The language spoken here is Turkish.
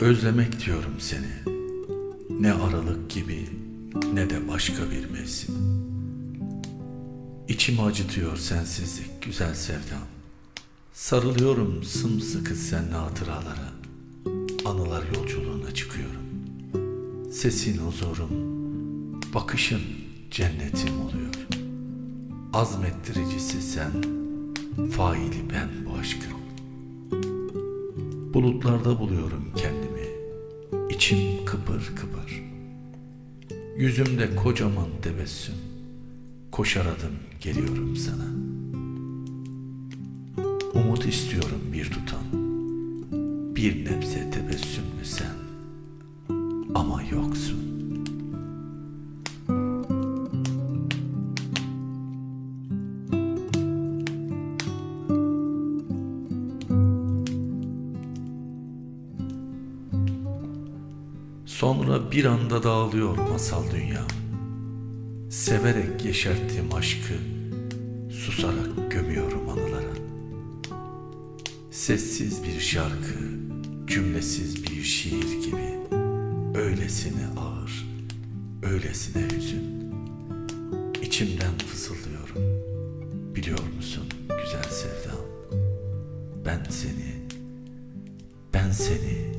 Özlemek diyorum seni. Ne aralık gibi ne de başka bir mevsim. İçimi acıtıyor sensizlik güzel sevdam. Sarılıyorum sımsıkı seninle hatıralara. Anılar yolculuğuna çıkıyorum. Sesin huzurum, bakışın cennetim oluyor. Azmettiricisi sen, faili ben bu aşkın. Bulutlarda buluyorum kendimi. İçim kıpır kıpır. Yüzümde kocaman tebessüm. Koşar adım geliyorum sana. Umut istiyorum bir tutam. Bir nebze tebessümlü sen. Ama yoksun. Sonra bir anda dağılıyor masal dünyam. Severek yeşerttiğim aşkı susarak gömüyorum anılara. Sessiz bir şarkı, cümlesiz bir şiir gibi. Öylesine ağır, öylesine hüzün. İçimden fısıldıyorum. Biliyor musun güzel sevdam? Ben seni, ben seni